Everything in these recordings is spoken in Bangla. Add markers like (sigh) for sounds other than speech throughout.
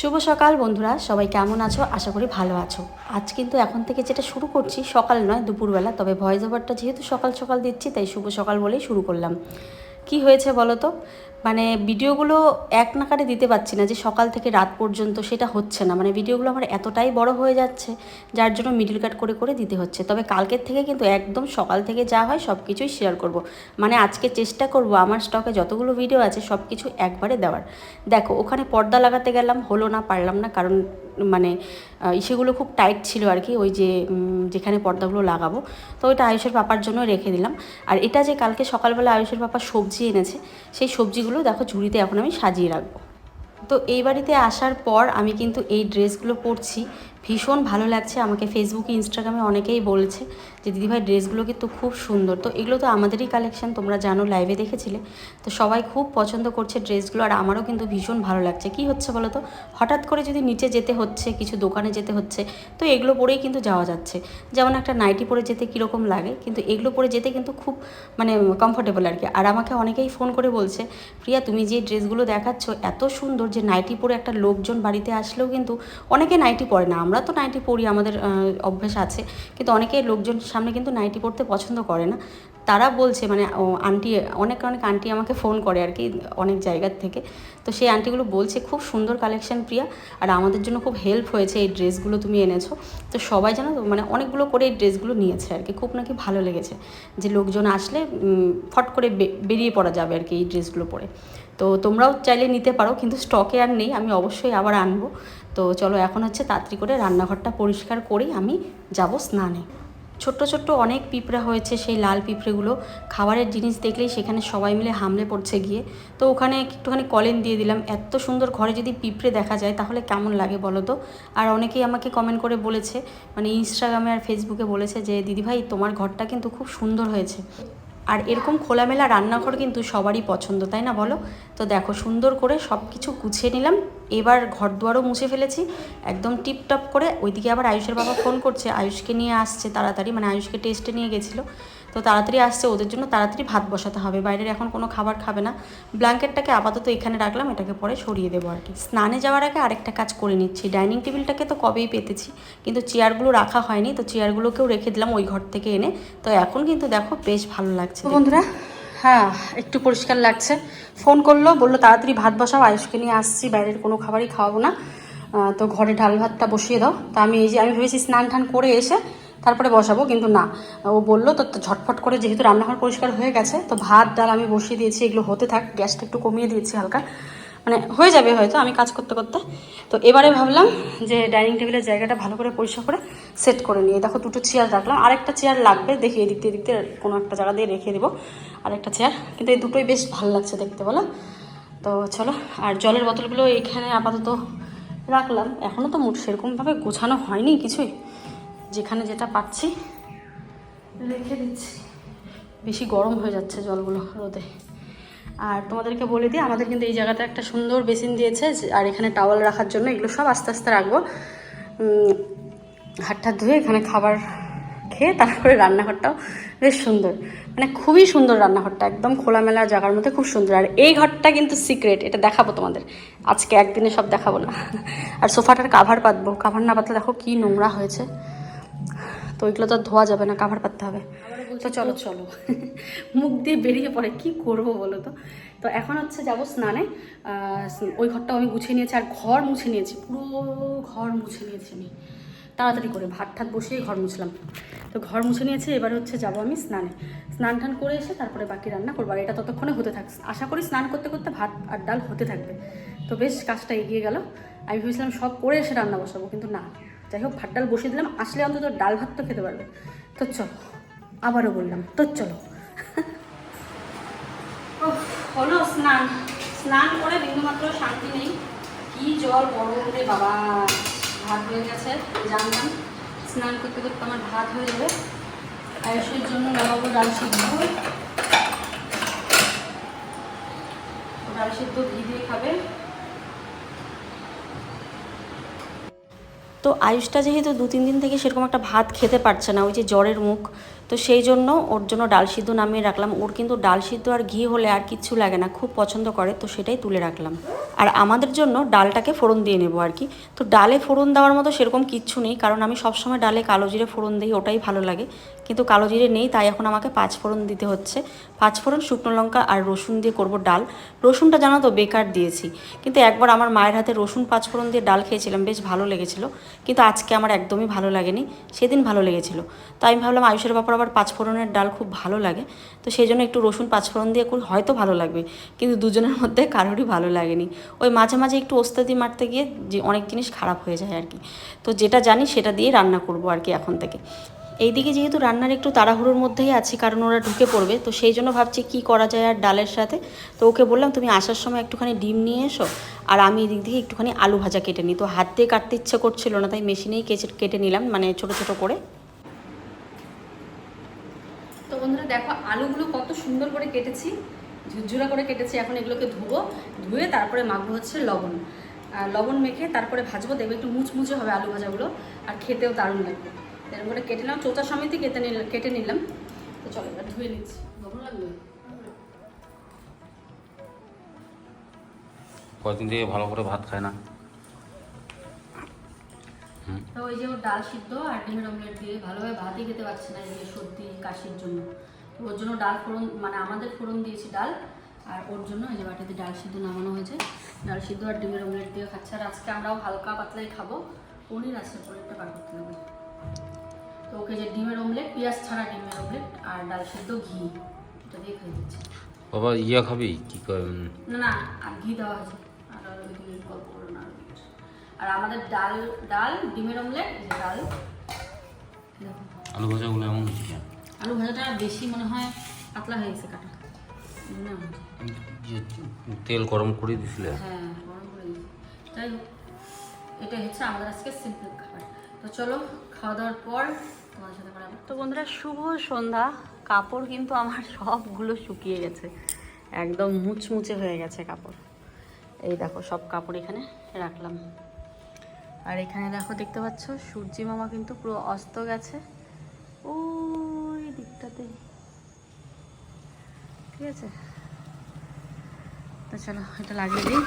শুভ সকাল বন্ধুরা, সবাই কেমন আছো? আশা করি ভালো আছো। আজ কিন্তু এখন থেকে যেটা শুরু করছি, সকাল নয়, দুপুরবেলা। তবে ভয়েস ওভারটা যেহেতু সকাল সকাল দিচ্ছি, তাই শুভ সকাল বলেই শুরু করলাম। কি হয়েছে বলো তো? মানে ভিডিওগুলো এক নাকারে দিতে পারছি না যে সকাল থেকে রাত পর্যন্ত সেটা হচ্ছে না। মানে ভিডিওগুলো আমার এতটাই বড় হয়ে যাচ্ছে, যার জন্য মিডিল কাট করে করে দিতে হচ্ছে। তবে কালকের থেকে কিন্তু একদম সকাল থেকে যা হয় সব কিছুই শেয়ার করব। মানে আজকে চেষ্টা করব আমার স্টকে যতগুলো ভিডিও আছে সব কিছু একবারে দেওয়ার। দেখো, ওখানে পর্দা লাগাতে গেলাম, হলো না পারলাম না, কারণ মানে ইসেগুলো খুব টাইট ছিল আর কি, ওই যে যেখানে পর্দাগুলো লাগাবো। তো ওইটা আয়ুষের পাপার জন্য রেখে দিলাম। আর এটা যে কালকে সকালবেলা আয়ুষের পাপা সবজি এনেছে, সেই সবজিগুলো দেখো ঝুড়িতে এখন আমি সাজিয়ে রাখব। তো এই বাড়িতে আসার পর আমি কিন্তু এই ড্রেসগুলো পরছি। ভীষণ ভালো লাগছে। আমাকে ফেসবুকে ইনস্টাগ্রামে অনেকেই বলছে যে, দিদিভাই, ড্রেসগুলো কিন্তু খুব সুন্দর। তো এগুলো তো আমাদেরই কালেকশন তোমরা জানো লাইভে দেখেছিলে। তো সবাই খুব পছন্দ করছে ড্রেসগুলো আর আমারও কিন্তু ভীষণ ভালো লাগছে। কি হচ্ছে বলো তো? হঠাৎ করে যদি নিচে যেতে হচ্ছে, কিছু দোকানে যেতে হচ্ছে, তো এগুলো পরেই কিন্তু যাওয়া যাচ্ছে। যেমন একটা নাইটি পরে যেতে কীরকম লাগে, কিন্তু এগুলো পরে যেতে কিন্তু খুব মানে কমফোর্টেবল আর কি। আর আমাকে অনেকেই ফোন করে বলছে, প্রিয়া, তুমি যে ড্রেসগুলো দেখাচ্ছ, এত সুন্দর যে নাইটি পরে একটা লোকজন বাড়িতে আসলেও কিন্তু অনেকে নাইটি পরে না। আমরা তো নাইটি পরি আমাদের অভ্যেস আছে। কিন্তু অনেকে লোকজন সামনে কিন্তু নাইটি পরতে পছন্দ করে না। তারা বলছে মানে আন্টি, অনেক অনেক আন্টি আমাকে ফোন করে আর কি, অনেক জায়গার থেকে। তো সেই আন্টিগুলো বলছে, খুব সুন্দর কালেকশন প্রিয়া, আর আমাদের জন্য খুব হেল্প হয়েছে এই ড্রেসগুলো তুমি এনেছো। তো সবাই জানো মানে অনেকগুলো করে এই ড্রেসগুলো নিয়েছে আর কি। খুব নাকি ভালো লেগেছে যে লোকজন আসলে ফট করে বেরিয়ে পড়া যাবে আর কি এই ড্রেসগুলো পরে। তো তোমরাও চাইলে নিতে পারো, কিন্তু স্টকে আর নেই, আমি অবশ্যই আবার আনব। তো চলো এখন হচ্ছে তাড়াতাড়ি করে রান্নাঘরটা পরিষ্কার করেই আমি যাব স্নানে। ছোট্ট ছোট্ট অনেক পিঁপড়া হয়েছে সেই লাল পিঁপড়েগুলো। খাবারের জিনিস দেখলেই সেখানে সবাই মিলে হামলে পড়ছে গিয়ে। তো ওখানে একটুখানি কলেন দিয়ে দিলাম। এত সুন্দর ঘরে যদি পিঁপড়ে দেখা যায় তাহলে কেমন লাগে বলো তো? আর অনেকেই আমাকে কমেন্ট করে বলেছে মানে ইনস্টাগ্রামে আর ফেসবুকে বলেছে যে, দিদিভাই, তোমার ঘরটা কিন্তু খুব সুন্দর হয়েছে। আর এরকম খোলামেলা রান্নাঘর কিন্তু সবারই পছন্দ, তাই না বলো? তো দেখো সুন্দর করে সব কিছু গুছিয়ে নিলাম। এবার ঘর দুয়ারও মুছে ফেলেছি। একদম টিপটপ করে। ওইদিকে আবার আয়ুষের বাবা ফোন করছে। আয়ুষকে নিয়ে আসছে তাড়াতাড়ি। মানে আয়ুষকে টেস্টে নিয়ে গেছিল। তো তাড়াতাড়ি আসছে ওদের জন্য তাড়াতাড়ি ভাত বসাতে হবে। বাইরের এখন কোনো খাবার খাবে না। ব্ল্যাঙ্কেটটাকে আপাতত এখানে রাখলাম এটাকে পরে সরিয়ে দেবো আর কি। স্নানে যাওয়ার আগে আরেকটা কাজ করে নিচ্ছি। ডাইনিং টেবিলটাকে তো কবেই পেতেছি কিন্তু চেয়ারগুলো রাখা হয়নি তো চেয়ারগুলোকেও রেখে দিলাম ওই ঘর থেকে এনে। তো এখন কিন্তু দেখো বেশ ভালো লাগছে বন্ধুরা হ্যাঁ একটু পরিষ্কার লাগছে। ফোন করল বলল তাড়াতাড়ি ভাত বসাও আয়ুষকে নিয়ে আসছি বাইরের কোনো খাবারই খাওয়াবো না। তো ঘরে ডাল ভাতটা বসিয়ে দাও। তা আমি এই যে আমি ভেবেছি স্নান টান করে এসে তারপরে বসাবো, কিন্তু না। ও বলল, তো ঝটফট করে যেহেতু রান্নাঘর পরিষ্কার হয়ে গেছে, তো ভাত, ডাল আমি বসিয়ে দিয়েছি, এগুলো হতে থাক, গ্যাসটা একটু কমিয়ে দিয়েছি হালকা। মানে হয়ে যাবে হয়তো, আমি কাজ করতে করতে। তো এবারে ভাবলাম যে ডাইনিং টেবিলের জায়গাটা ভালো করে পরিষ্কার করে সেট করে নিয়ে, দেখো দুটো চেয়ার রাখলাম। আরেকটা চেয়ার লাগবে, দেখি এদিক দিয়ে এদিক দিয়ে কোনো একটা জায়গা দিয়ে রেখে দেবো, আরেকটা চেয়ার। কিন্তু এই দুটোই বেশ ভালো লাগছে দেখতে, বলো? তো চলো, আর জলের বোতলগুলো এখানে আপাতত রাখলাম। এখনও তো মোট সেরকমভাবে গোছানো হয়নি কিছুই। যেখানে যেটা পাচ্ছি, রেখে দিচ্ছি। বেশি গরম হয়ে যাচ্ছে জলগুলো রোদে। আর তোমাদেরকে বলে দিই, আমাদের কিন্তু এই জায়গাটা একটা সুন্দর বেসিন দিয়েছে আর এখানে টাওয়াল রাখার জন্য এগুলো সব আস্তে আস্তে রাখব। টাত ধুয়ে এখানে খাবার খেয়ে তারপরে রান্নাঘরটাও বেশ সুন্দর। মানে খুবই সুন্দর রান্নাঘরটা, একদম খোলামেলা জায়গার মধ্যে খুব সুন্দর। আর এই ঘরটা কিন্তু সিক্রেট, এটা দেখাবো তোমাদের। আজকে একদিনে সব দেখাবো না। আর সোফাটার কাভার পাতবো। কাভার না পাতলে দেখো কি নোংরা হয়েছে। ওইগুলো তো আর ধোয়া যাবে না কাভার পাততে হবে। তো চলো। চলো। (laughs) মুখ দিয়ে বেরিয়ে পড়ে কি করব বলো তো? তো এখন হচ্ছে যাব স্নানে। ওই ঘরটাও আমি গুছিয়ে নিয়েছি আর ঘর মুছে নিয়েছি পুরো ঘর মুছে নিয়েছি আমি। তাড়াতাড়ি করে ভাত ঠাত বসিয়ে ঘর মুছলাম। তো ঘর মুছে নিয়েছি এবার হচ্ছে যাব আমি স্নানে। স্নান টান করে এসে তারপরে বাকি রান্না করব। আর এটা ততক্ষণে হতে থাক। আশা করি স্নান করতে করতে ভাত আর ডাল হতে থাকবে। তো বেশ কাজটা এগিয়ে গেল। আমি ভেবেছিলাম সব করে এসে রান্না বসাবো কিন্তু না। যাই হোক ভাত ডাল বসিয়ে দিলাম। আসলে অন্তত ডাল ভাত তো খেতে পারবে। তো চলো, আবারও বললাম। তো চলো। হলো স্নান। স্নান করে বিন্দুমাত্র শান্তি নেই। কি জল গরম রে বাবা। ভাত হয়ে গেছে, জানতাম। স্নান করতে করতে আমার ভাত হয়ে যাবে। আয়ুষের জন্য লাগাবো ডাল সিদ্ধ। ডাল সিদ্ধ ঘি দিয়ে খাবে। তো আয়ুষটা যেহেতু দু তিন দিন থেকে সেরকম একটা ভাত খেতে পারছে না, ওই যে জ্বরের মুখ তো সেই জন্য ওর জন্য ডাল সিদ্ধ নামিয়ে রাখলাম। ওর কিন্তু ডাল সিদ্ধ আর ঘি হলে আর কিচ্ছু লাগে না, খুব পছন্দ করে, তো সেটাই তুলে রাখলাম। আর আমাদের জন্য ডালটাকে ফোড়ন দিয়ে নেব আর কি। তো ডালে ফোড়ন দেওয়ার মতো সেরকম কিচ্ছু নেই, কারণ আমি সবসময় ডালে কালো জিরে ফোড়ন দিই, ওটাই ভালো লাগে। কিন্তু কালো জিরে নেই, তাই এখন আমাকে পাঁচ ফোড়ন দিতে হচ্ছে। পাঁচ ফোড়ন শুকনো লঙ্কা আর রসুন দিয়ে করব ডাল। রসুনটা জানো তো বেকার দিয়েছি। কিন্তু একবার আমার মায়ের হাতে রসুন পাঁচ ফোড়ন দিয়ে ডাল খেয়েছিলাম, বেশ ভালো লেগেছিল। কিন্তু আজকে আমার একদমই ভালো লাগেনি, সেদিন ভালো লেগেছিল। তো আমি ভাবলাম আয়ুষের ব্যাপার আবার পাঁচফোড়নের ডাল খুব ভালো লাগে। তো সেই জন্য একটু রসুন পাঁচফোড়ন দিয়ে করি হয়তো ভালো লাগবে, কিন্তু দুজনের মধ্যে কারোরই ভালো লাগেনি। ওই মাঝে মাঝে একটু ওস্তাদি মারতে গিয়ে যে অনেক জিনিস খারাপ হয়ে যায় আর কি। তো যেটা জানি সেটা দিয়ে রান্না করব আর কি এখন থেকে। এইদিকে যেহেতু রান্নার একটু তাড়াহুড়োর মধ্যেই আছি, কারণ ওরা ঢুকে পড়বে, তো সেই জন্য ভাবছি কি করা যায় আর ডালের সাথে। তো ওকে বললাম, তুমি আসার সময় একটুখানি ডিম নিয়ে এসো, আর আমি এদিক থেকে একটুখানি আলু ভাজা কেটে নিই। তো হাত দিয়ে কাটতে ইচ্ছে করছিল না, তাই মেশিনেই কেচে কেটে নিলাম মানে ছোট ছোট করে। বন্ধুরা, দেখো আলুগুলো কত সুন্দর করে কেটেছি, ঝুরঝুরা করে কেটেছি, এখন এগুলোকে ধুবো, ধুয়ে তারপরে মাখবো হচ্ছে লবণ। লবণ মেখে তারপরে ভাজবো, দেখবে একটু মুচমুচে হবে আলু ভাজাগুলো, আর খেতেও দারুণ লাগবে। এরকম করে কেটে নিলাম চোচা সমিতি কেটে নিলাম কেটে নিলাম। তো চলো, এবার ধুয়ে নিচ্ছি। লবণ লাগবে? থেকে ভালো করে ভাত খায় না। তো ওই যে ওর ডাল সিদ্ধ আর ডিমের অমলেট দিয়ে ভালোভাবে ভাতই খেতে পারছে না এই সর্দি কাশির জন্য। তো ওর জন্য ডাল ফোড়ন মানে আমাদের ফোড়ন দিয়েছি ডাল আর ওর জন্য এই যে বাটিতে ডাল সিদ্ধ নামানো হয়েছে। ডাল সিদ্ধ আর ডিমের অমলেট দিয়ে খাচ্ছে। আর আজকে আমরাও হালকা পাতলাই খাব। পনির আছে পনিরটা বার করতে হবে। তো ওকে যে ডিমের অমলেট পেঁয়াজ ছাড়া ডিমের অমলেট আর ডাল সিদ্ধ ঘি এটা দিয়ে খাই দিচ্ছি বাবা ইয়া খাবি? কি না না আর ঘি দেওয়া আছে। আর ওই গল্প। আর আমাদের ডাল ডাল ডিমের অমলেট ডাল। দেখো আলু ভাজাগুলো এমন হচ্ছে আলু ভাজাটা বেশি মনে হয় পাতলা হয়ে গেছে কাটা। তেল গরম করে দিছিলে। হ্যাঁ গরম করে দিয়েছি। যাই হোক এটাই হচ্ছে আমাদের আজকে সিম্পল খাবার। তো চলো খাওয়া দাওয়ার পর তোমাদের সাথে তো বন্ধুরা শুভ সন্ধ্যা। কাপড় কিন্তু আমার সবগুলো শুকিয়ে গেছে। একদম মুচমুচে হয়ে গেছে কাপড়। এই দেখো সব কাপড় এখানে রাখলাম। আর এখানে দেখো দেখতে পাচ্ছ, সূর্যি মামা কিন্তু পুরো অস্ত গেছে। ওই দিকটাতে। ঠিক আছে? তো চলো, এটা লাগিয়ে দিই।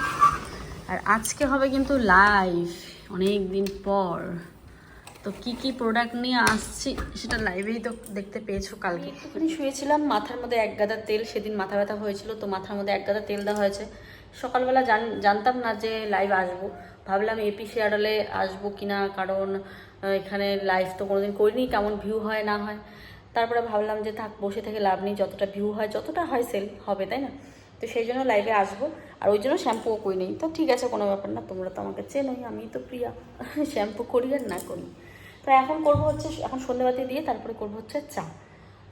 আর আজকে হবে কিন্তু লাইভ অনেক দিন পর। তো কি কি প্রোডাক্ট নিয়ে আসছি, সেটা লাইভেই তো দেখতে পেয়েছ কালকে। একটুখানি শুয়েছিলাম, মাথার মধ্যে এক গাদা তেল, সেদিন মাথা ব্যথা হয়েছিল, তো মাথার মধ্যে এক গাদা তেল দেওয়া হয়েছে। সকালবেলা জান, জানতাম না যে লাইভ আসব। ভাবলাম এপি শেয়ারালে আসব কিনা, কারণ এখানে লাইভ তো কোনোদিন করিনি, কেমন ভিউ হয়, না হয়। তারপরে ভাবলাম যে থাক, বসে থেকে লাভ নেই, যতটা ভিউ হয়, যতটা হয় সেল হবে, তাই না? তো সেই জন্য লাইভে আসব। আর ওই জন্য শ্যাম্পুও করি নেই তো ঠিক আছে, কোনো ব্যাপার না, তোমরা তো আমাকে চেনোই আমি তো প্রিয়া। (laughs) শ্যাম্পু করি আর না করি। তো এখন করব হচ্ছে, এখন সন্ধ্যেবাতি দিয়ে তারপরে করব হচ্ছে চা।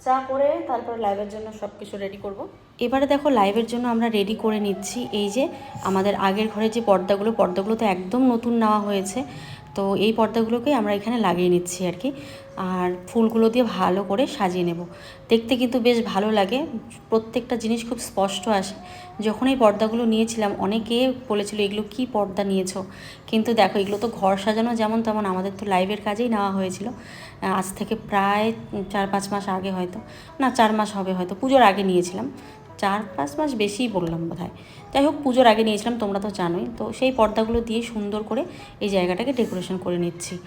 চা করে তারপরে লাইভের জন্য সব কিছু রেডি করব। এবারে দেখো লাইভের জন্য আমরা রেডি করে নিচ্ছি এই যে আমাদের আগের ঘরে যে পর্দাগুলো পর্দাগুলো তো একদম নতুন নেওয়া হয়েছে। তো এই পর্দাগুলোকে আমরা এখানে লাগিয়ে নিচ্ছি আর কি। আর ফুলগুলো দিয়ে ভালো করে সাজিয়ে নেব। দেখতে কিন্তু বেশ ভালো লাগে। প্রত্যেকটা জিনিস খুব স্পষ্ট আসে। যখন এই পর্দাগুলো নিয়েছিলাম, অনেকে বলেছিল, এগুলো কি পর্দা নিয়েছো? কিন্তু দেখো, এগুলো তো ঘর সাজানো যেমন তেমন আমাদের তো লাইভের কাজেই নেওয়া হয়েছিল। আজ থেকে প্রায় চার পাঁচ মাস আগে হয়তো, না চার মাস হবে হয়তো, পুজোর আগে নিয়েছিলাম। চার পাঁচ মাস বেশিই বললাম বোধ হয় যাই হোক, পুজোর আগে নিয়েছিলাম, তোমরা তো জানোই। তো সেই পর্দাগুলো দিয়ে সুন্দর করে এই জায়গাটাকে ডেকোরেশন করে নিচ্ছি।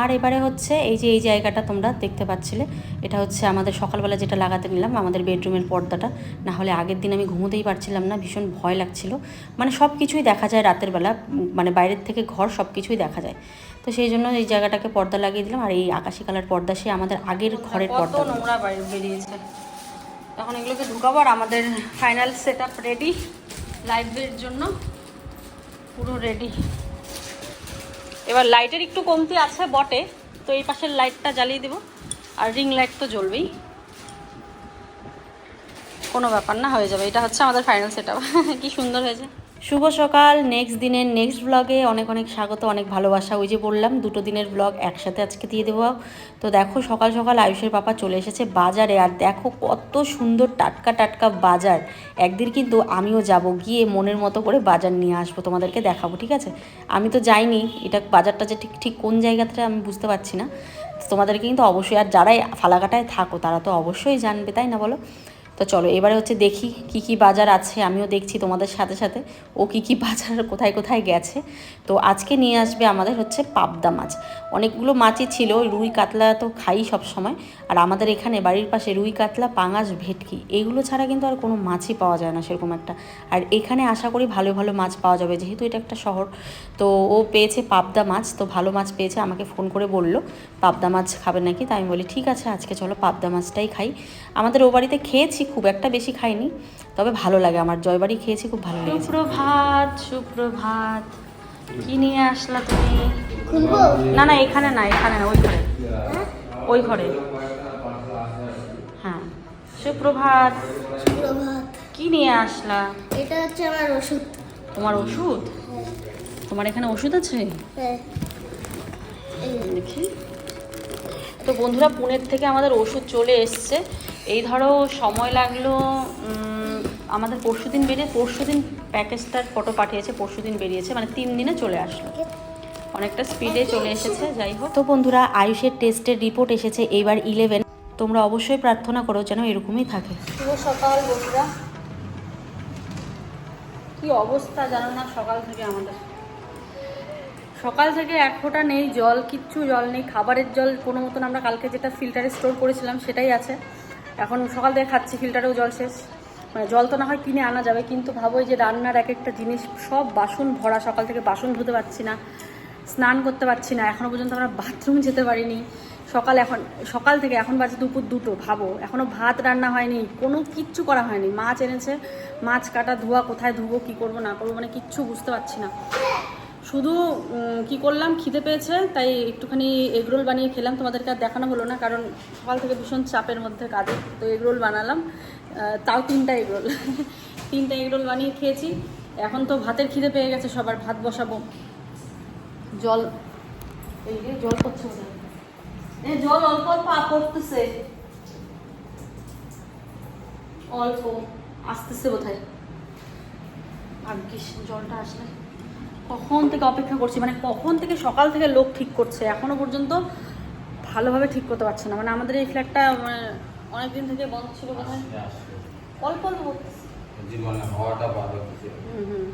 আর এবারে হচ্ছে এই যে এই জায়গাটা তোমরা দেখতে পাচ্ছিলে এটা হচ্ছে আমাদের সকালবেলা যেটা লাগাতে নিলাম আমাদের বেডরুমের পর্দাটা। না হলে আগের দিন আমি ঘুমোতেই পারছিলাম না ভীষণ ভয় লাগছিল। মানে সব কিছুই দেখা যায় রাতের বেলা মানে বাইরের থেকে ঘর সব কিছুই দেখা যায়। তো সেই জন্য এই জায়গাটাকে পর্দা লাগিয়ে দিলাম আর এই আকাশি কালার পর্দা সে আমাদের আগের ঘরের পর্দা। নোংরা বেরিয়েছে। এখন এগুলোকে ঢুকাবো আর আমাদের ফাইনাল সেট আপ রেডি লাইভের জন্য পুরো রেডি এবার লাইটের একটু কমতি আছে বটে, তো এই পাশের লাইটটা জ্বালিয়ে দেবো। আর রিং লাইট তো জ্বলবেই। কোনো ব্যাপার না, হয়ে যাবে। এটা হচ্ছে আমাদের ফাইনাল সেট আপ কি সুন্দর হয়েছে। শুভ সকাল নেক্সট দিনের নেক্সট ব্লগে অনেক অনেক স্বাগত, অনেক ভালোবাসা। ওই যে বললাম, দুটো দিনের ব্লগ একসাথে আজকে দিয়ে দেবো। তো দেখো, সকাল সকাল আয়ুষের পাপা চলে এসেছে বাজারে, আর দেখো কত সুন্দর টাটকা টাটকা বাজার। একদিন কিন্তু আমিও যাব, গিয়ে মনের মতো করে বাজার নিয়ে আসব, তোমাদেরকে দেখাবো, ঠিক আছে? আমি তো যাইনি, এটা বাজারটা যে ঠিক ঠিক কোন জায়গাতে আমি বুঝতে পারছি না। তোমাদেরকে কিন্তু অবশ্যই, আর যারাই ফালাকাটায় থাকো, তারা তো অবশ্যই জানবে, তাই না বলো? তো চলো, এবারে হচ্ছে দেখি কি কি বাজার আছে, আমিও দেখছি তোমাদের সাথে সাথে, ও কি কি (laughs) বাজার কোথায় কোথায় গেছে। তো আজকে নিয়ে আসবে আমাদের হচ্ছে পাবদা মাছ। অনেকগুলো মাছই ছিল রুই কাতলা তো খাই সব সময় আর আমাদের এখানে বাড়ির পাশে রুই কাতলা, পাঙাশ, ভেটকি, এগুলো ছাড়া কিন্তু আর কোনো মাছই পাওয়া যায় না সেরকম একটা। আর এখানে আশা করি ভালো ভালো মাছ পাওয়া যাবে, যেহেতু এটা একটা শহর, তো ও পেয়েছে পাবদা মাছ, তো ভালো মাছ পেয়েছে, আমাকে ফোন করে বলল, পাবদা মাছ খাবে নাকি? তাই আমি বলি, ঠিক আছে, আজকে চলো পাবদা মাছটাই খাই। আমাদের ও বাড়িতে খেয়েছি খুব একটা বেশি খাইনি তবে ভালো লাগে আমার। জয়বাড়ি খেয়েছি খুব ভালো লেগেছে। সুপ্রভাত সুপ্রভাত। কি নিয়ে আসলা তুমি? না না এখানে না এখানে না ওই ঘরে। ওই ঘরে। হ্যাঁ। সুপ্রভাত। প্রভাত কি নিয়ে আসলা? এটা হচ্ছে আমার ওষুধ। তোমার ওষুধ? তোমার এখানে ওষুধ আছে? হ্যাঁ। দেখি। তো বন্ধুরা পুনের থেকে আমাদের ওষুধ চলে এসছে। এই ধরো সময় লাগল আমাদের পরশু দিন বেরিয়ে পরশু দিন প্যাকেজটার ফটো পাঠিয়েছে পরশু দিন বেরিয়েছে মানে তিন দিনে চলে আসলো। অনেকটা স্পিডে চলে এসেছে যাই হোক। তো বন্ধুরা আয়ুষের টেস্টের রিপোর্ট এসেছে এইবার ইলেভেন তোমরা অবশ্যই প্রার্থনা করো যেন এরকমই থাকে। শুভ সকাল বন্ধুরা। কি অবস্থা জানো না সকাল থেকে আমাদের? সকাল থেকে এক ফোঁটা নেই জল, কিচ্ছু জল নেই, খাবারের জল কোনো মতন আমরা কালকে যেটা ফিল্টারে স্টোর করেছিলাম সেটাই আছে। এখন সকাল থেকে খাচ্ছি ফিল্টারেও জল শেষ। মানে জল তো না হয় কিনে আনা যাবে, কিন্তু ভাবো যে রান্নার এক একটা জিনিস, সব বাসন ভরা, সকাল থেকে বাসন ধুতে পারছি না, স্নান করতে পারছি না এখনও পর্যন্ত আমরা বাথরুম যেতে পারিনি। সকাল এখন, সকাল থেকে এখন বাজে দুপুর দুটো, ভাবো এখনও ভাত রান্না হয়নি, কোনো কিচ্ছু করা হয়নি। মাছ এনেছে, মাছ কাটা, ধোয়া, কোথায় ধুবো, কি করব, না করব মানে কিচ্ছু বুঝতে পারছি না। শুধু কি করলাম, খিদে পেয়েছে, তাই একটুখানি এগরোল বানিয়ে খেলাম। তোমাদেরকে আর দেখানো হলো না, কারণ সকাল থেকে ভীষণ চাপের মধ্যে কাজে, তো এগরোল বানালাম। তাও তিনটা এগরোল (laughs) তিনটা এগরোল বানিয়ে খেয়েছি। এখন তো ভাতের খিদে পেয়ে গেছে সবার, ভাত বসাবো। জল, এই জল পড়ছে। জল অল্প অল্প পড়তেছে। অল্প, আসতেছে বোধহয়। ভাগ্যিস জলটা আসলে। কখন থেকে অপেক্ষা করছি? মানে কখন থেকে সকাল থেকে লোক ঠিক করছে? এখনও পর্যন্ত ভালোভাবে ঠিক করতে পারছে না। মানে আমাদের এই ফ্ল্যাটটা মানে অনেকদিন থেকে বন্ধ ছিল অল্প অল্প হুম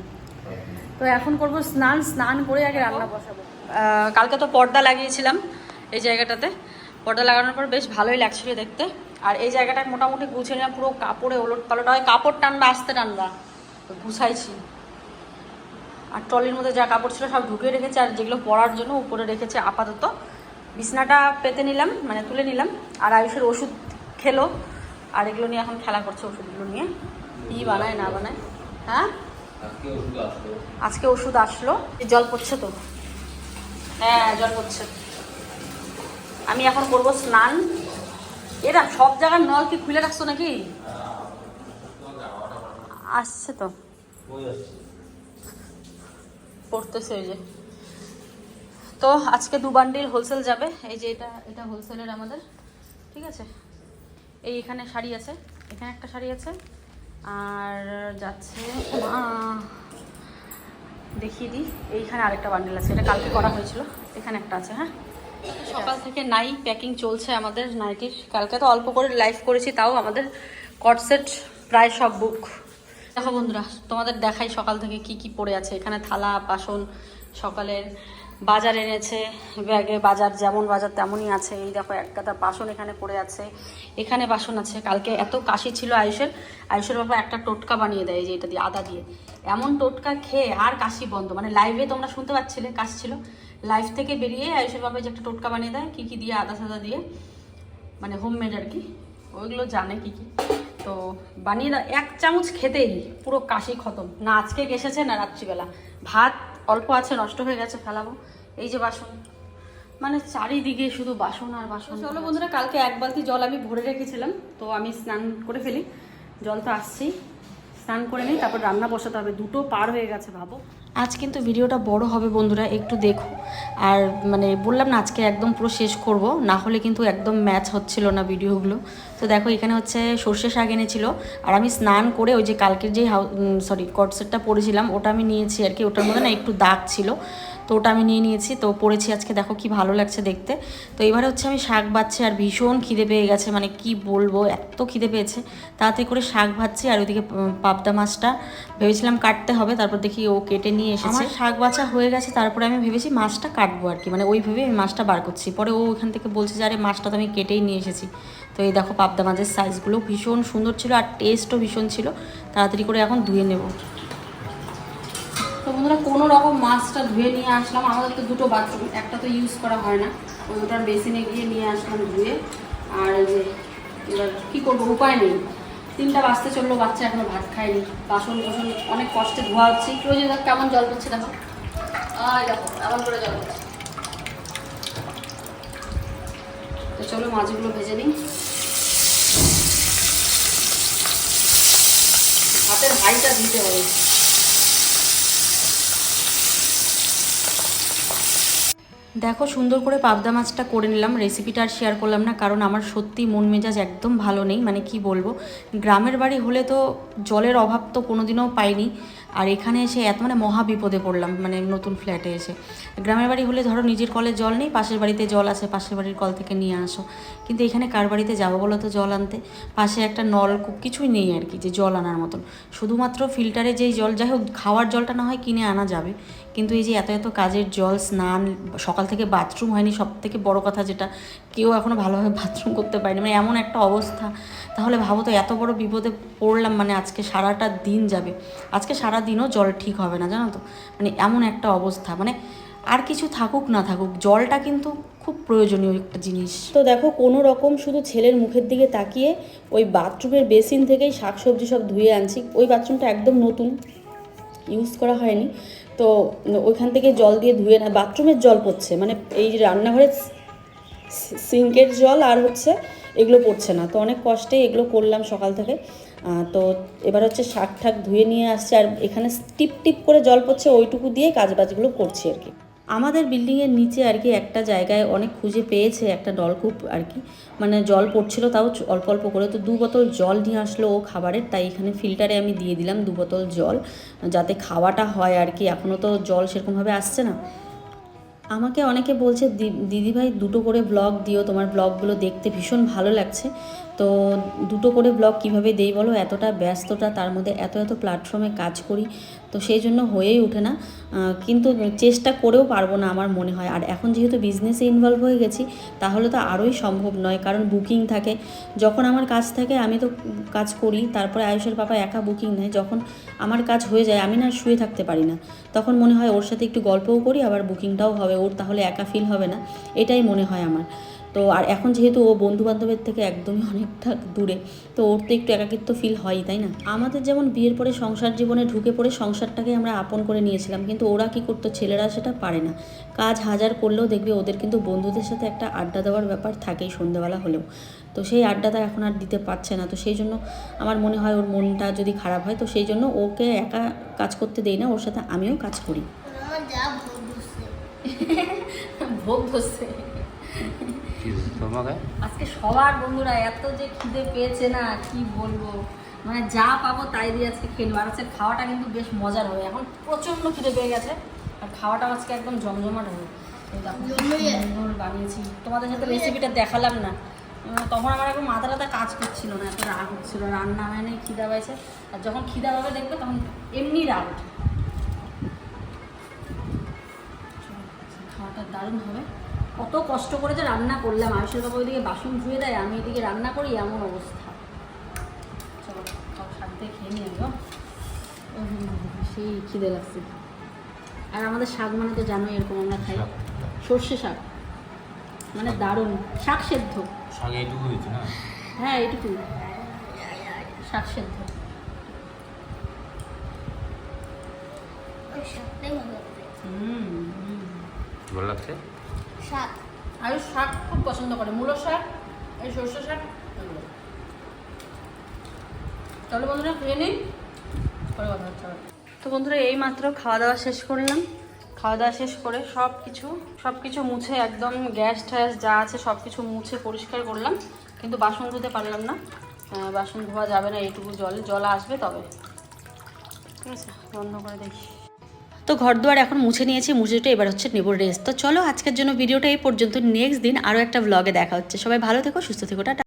তো এখন করব স্নান স্নান করে আগে রান্না বসাবো। কালকে তো পর্দা লাগিয়েছিলাম এই জায়গাটাতে। পর্দা লাগানোর পর বেশ ভালোই লাগছিল দেখতে। আর এই জায়গাটা মোটামুটি গুছিয়ে নিলাম পুরো কাপড়ে ওলট পালট হয়। কাপড় টানবা আসতে টানবা। গুছাইছি। আর ট্রলির মধ্যে যা কাপড় ছিল সব ঢুকিয়ে রেখেছে আর যেগুলো পরার জন্য উপরে রেখেছে আপাতত। বিছনাটা পেতে নিলাম মানে তুলে নিলাম। আর আয়ুষের ওষুধ খেলো আর এগুলো নিয়ে এখন খেলা করছে ওষুধগুলো নিয়ে। কী বানায় না বানায়? হ্যাঁ? আজকে ওষুধ আসলো। জল পড়ছে তো? হ্যাঁ জল পড়ছে। আমি এখন করব স্নান। এরা সব জায়গার নল কি খুলে রাখছো নাকি? আসছে তো। পড়তেছে ওই যে। তো আজকে দু বান্ডিল হোলসেল যাবে। এই যে এটা এটা হোলসেলের আমাদের। ঠিক আছে? এই এখানে শাড়ি আছে। এখানে একটা শাড়ি আছে। আর যাচ্ছে দেখিয়ে দিই। এইখানে আরেকটা বান্ডেল আছে। এটা কালকে করা হয়েছিল। এখানে একটা আছে হ্যাঁ? সকাল থেকে নাই প্যাকিং চলছে আমাদের নাইটির কালকে তো অল্প করে লাইভ করেছি, তাও আমাদের কটসেট প্রায় সব বুক দেখো বন্ধুরা, তোমাদের দেখাই সকাল থেকে কি কি পড়ে আছে। এখানে থালা, বাসন, সকালের বাজার এনেছে, ব্যাগে বাজার, যেমন বাজার তেমনই আছে। এই দেখো, এক গাদা বাসন এখানে পড়ে আছে। এখানে বাসন আছে। কালকে এত কাশি ছিল আয়ুষের। আয়ুষের বাবা একটা টোটকা বানিয়ে দেয় যে এটা দিয়ে, আদা দিয়ে। এমন টোটকা খেয়ে আর কাশি বন্ধ। মানে লাইভে তোমরা শুনতে পাচ্ছিলে, কাশি ছিল। লাইভ থেকে বেরিয়ে আয়ুষের বাবা যে একটা টোটকা বানিয়ে দেয়, কী কী দিয়ে, আদা সাদা দিয়ে। মানে হোমমেড আর কি। ওইগুলো জানে কি কি। তো বানিয়ে দাও এক চামচ খেতেই, পুরো কাশি খতম। না, আজকে গেসেছে না রাত্রিবেলা। ভাত অল্প আছে, নষ্ট হয়ে গেছে, ফেলাবো। এই যে বাসন। মানে চারিদিকে শুধু বাসন আর বাসন। চলো বন্ধুরা, কালকে এক বালতি জল আমি ভরে রেখেছিলাম, তো আমি স্নান করে ফেলি। জল তো আসছেই। স্নান করে নিই, তারপর রান্না বসাতে হবে। দুটো পার হয়ে গেছে, ভাবো। আজ কিন্তু ভিডিওটা বড় হবে বন্ধুরা, একটু দেখো। আর মানে বললাম না, আজকে একদম পুরো শেষ করব, না হলে কিন্তু একদম ম্যাচ হচ্ছিল না ভিডিওগুলো। তো দেখো, এখানে হচ্ছে সর্ষে শাক এনেছিল, আর আমি স্নান করে ওই যে কালকের যে হাউ সরি কটসেটটা পরেছিলাম, ওটা আমি নিয়েছি আর কি, ওটার মধ্যে না একটু দাগ ছিল। তো ওটা আমি নিয়ে নিয়েছি। তো পড়েছি আজকে, দেখো কি ভালো লাগছে দেখতে। তো এবারে হচ্ছে আমি শাক বাচ্ছি আর ভীষণ খিদে পেয়ে গেছে। মানে কি বলব, এত খিদে পেয়েছে। তাড়াতাড়ি করে শাক ভাজছি আর ওইদিকে পাবদা মাছটা ভেবেছিলাম কাটতে হবে। তারপর দেখি ও কেটে নিয়ে এসেছে। শাক বাছা হয়ে গেছে, তারপরে আমি ভেবেছি মাছটা কাটবো আর কি। মানে ওই ভেবে আমি মাছটা বার করছি। পরে ও ওখান থেকে বলছে যে, আরে, মাছটা তো আমি কেটেই নিয়ে এসেছি। তো এই দেখো পাবদা মাছের সাইজগুলো ভীষণ সুন্দর ছিল আর টেস্টও ভীষণ ছিল। তাড়াতাড়ি করে এখন ধুয়ে নেব। তো বন্ধুরা, কোনো রকম মাছটা ধুয়ে নিয়ে আসলাম। আমাদের তো দুটো বাথরুম একটা তো ইউজ করা হয় না। ওই ওটার বেসিনে গিয়ে নিয়ে আসলাম ধুয়ে। আর যে, এবার কী করব, উপায় নেই। তিনটা বাজতে চলল, বাচ্চা এখনও ভাত খায়নি। বাসন কোসন অনেক কষ্টে ধোয়া হচ্ছে। একটু ওই যে দেখ, কেমন জল পড়ছে দেখো। আয় দেখো, এমন করে জল তো চলো মাছগুলো ভেজে নিই। হাতের হাইটা দিতে হবে। দেখো, সুন্দর করে পাবদা মাছটা করে নিলাম। রেসিপিটা আর শেয়ার করলাম না, কারণ আমার সত্যি মন মেজাজ একদম ভালো নেই। মানে কি বলব? গ্রামের বাড়ি হলে তো জলের অভাব তো কোনোদিনও পাইনি। আর এখানে এসে এত মানে মহা বিপদে পড়লাম মানে নতুন ফ্ল্যাটে এসে। গ্রামের বাড়ি হলে ধরো নিজের কলে জল নেই, পাশের বাড়িতে জল আছে, পাশের বাড়ির কল থেকে নিয়ে আসো। কিন্তু এখানে কার বাড়িতে যাব বলো তো জল আনতে? পাশে একটা নলকূপ কিছুই নেই আর কি, যে জল আনার মতন। শুধুমাত্র ফিল্টারে যেই জল, যাই হোক, খাওয়ার জলটা না হয় কিনে আনা যাবে। কিন্তু এই যে এত এত কাজের জল, স্নান, সকাল থেকে বাথরুম হয়নি সব থেকে বড় কথা যেটা, কেউ এখনও ভালোভাবে বাথরুম করতে পারেনি। মানে এমন একটা অবস্থা। তাহলে ভাবো তো, এত বড় বিপদে পড়লাম মানে আজকে সারাটা দিন যাবে। আজকে সারা দিনও জল ঠিক হবে না, জানো তো? মানে এমন একটা অবস্থা। মানে আর কিছু থাকুক না থাকুক, জলটা কিন্তু খুব প্রয়োজনীয় একটা জিনিস। তো দেখো, কোনো রকম শুধু ছেলের মুখের দিকে তাকিয়ে ওই বাথরুমের বেসিন থেকেই শাকসবজি সব ধুয়ে আনছি। ওই বাথরুমটা একদম নতুন, ইউজ করা হয়নি। তো ওইখান থেকে জল দিয়ে ধুয়ে না, বাথরুমের জল পড়ছে মানে এই রান্নাঘরের সিঙ্কের জল আর হচ্ছে এগুলো পড়ছে না। তো অনেক কষ্টে এগুলো করলাম সকাল থেকে। তো এবার হচ্ছে শাক ঠাক ধুয়ে নিয়ে আসছে। আর এখানে টিপ টিপ করে জল পড়ছে, ওইটুকু দিয়ে কাজবাজগুলো করছি আর কি। আমাদের বিল্ডিংয়ের নিচে আর কি একটা জায়গায় অনেক খুঁজে পেয়েছে একটা নলকূপ আর কি। মানে জল পড়ছিল, তাও অল্প অল্প করে। তো দু বোতল জল নিয়ে আসলো ও খাবারের, তাই এখানে ফিল্টারে আমি দিয়ে দিলাম দু বোতল জল, যাতে খাওয়াটা হয় আর কি। এখনও তো জল সেরকমভাবে আসছে না। আমাকে অনেকে বলছে, "দি- দিদিভাই দুটো করে ব্লগ দিও, তোমার ব্লগগুলো দেখতে ভীষণ ভালো লাগছে। তো দুটো করে ব্লগ কীভাবে দেই বলো? এতটা ব্যস্ততা, তার মধ্যে এত এত প্ল্যাটফর্মে কাজ করি, তো সেই জন্য হয়েই ওঠে না। কিন্তু চেষ্টা করেও পারব না আমার মনে হয়। আর এখন যেহেতু বিজনেসে ইনভলভ হয়ে গেছি, তাহলে তো আরোই সম্ভব নয়, কারণ বুকিং থাকে। যখন আমার কাজ থাকে, আমি তো কাজ করি, তারপরে আয়ুষের বাবা একা বুকিং নেয়। যখন আমার কাজ হয়ে যায়, আমি না শুয়ে থাকতে পারি না। তখন মনে হয় ওর সাথে একটু গল্পও করি, আবার বুকিংটাও হবে, ওর তাহলে একা ফিল হবে না। এটাই মনে হয় আমার। তো আর এখন যেহেতু ও বন্ধু বান্ধবের থেকে একদমই অনেকটা দূরে, তো ওর তো একটু একাকিত্ব ফিল হয়ই, তাই না? আমাদের যেমন বিয়ের পরে সংসার জীবনে ঢুকে পড়ে সংসারটাকে আমরা আপন করে নিয়েছিলাম, কিন্তু ওরা কি করতো ছেলেরা সেটা পারে না। কাজ হাজার করলেও দেখবে ওদের কিন্তু বন্ধুদের সাথে একটা আড্ডা দেওয়ার ব্যাপার থাকেই সন্ধ্যেবেলা হলেও। তো সেই আড্ডাটা এখন আর দিতে পারছে না, তো সেই জন্য আমার মনে হয় ওর মনটা যদি খারাপ হয়, তো সেই জন্য ওকে একা কাজ করতে দেই না, ওর সাথে আমিও কাজ করি। ভোগ বসছে (laughs) আজকে সবার বন্ধুরা এত যে খিদে পেয়েছে না, কি বলব? মানে যা পাবো তাই দিয়ে আজকে খেয়ে নেব আর আজকে খাওয়াটা কিন্তু বেশ মজার হবে। এখন প্রচণ্ড খিদে পেয়ে গেছে, আর খাওয়াটা আজকে একদম জমজমাট হবে। বানিয়েছি। তোমাদের সাথে রেসিপিটা দেখালাম না। তখন আমার এখন মাথা টাথা কাজ করছিল না, এত রাগ হচ্ছিল। রান্না হয় নাই, খিদা পাইছে। আর যখন খিদা পাবে দেখবে, তখন এমনি রাগ খাওয়াটা দারুণ হবে। কত কষ্ট করে যে রান্না করলাম। আয়ুষের বাবা ওইদিকে বাসন ধুয়ে দেয় আমি এদিকে রান্না করি এমন অবস্থা। চলো সব শাক খেয়ে নিয়ে গো সেই খিদে লাগছে। আর আমাদের শাক মানে তো জানোই এরকম আমরা খাই। সর্ষে শাক। মানে দারুণ। শাক সেদ্ধ। সঙ্গে এইটুকু হয়েছে না? হ্যাঁ এইটুকু শাক সেদ্ধ। হুম। ভালো লাগছে? শাক। আয়ুষ শাক খুব পছন্দ করে। মূলো শাক, এই সর্ষে শাক। চলো বন্ধুরা, খেয়ে নিই। পরে কথা হচ্ছে তো বন্ধুরা, এই মাত্র খাওয়া দাওয়া শেষ করলাম। খাওয়া দাওয়া শেষ করে সব কিছু সব কিছু মুছে একদম গ্যাস ট্যাস যা আছে সব কিছু মুছে পরিষ্কার করলাম। কিন্তু বাসন ধুতে পারলাম না। বাসন ধোয়া যাবে না, এইটুকু জল জল আসবে তবে। ঠিক আছে, বন্ধ করে দেখি। তো ঘর দুয়ার এখন মুছে নিয়েছি, মুছেটা এবার হচ্ছে নেব রেস্ট তো চলো আজকের জন্য ভিডিওটা এই পর্যন্ত। নেক্সট দিন আরও একটা ব্লগে দেখা হচ্ছে। সবাই ভালো থেকো, সুস্থ থেকো, টাটা।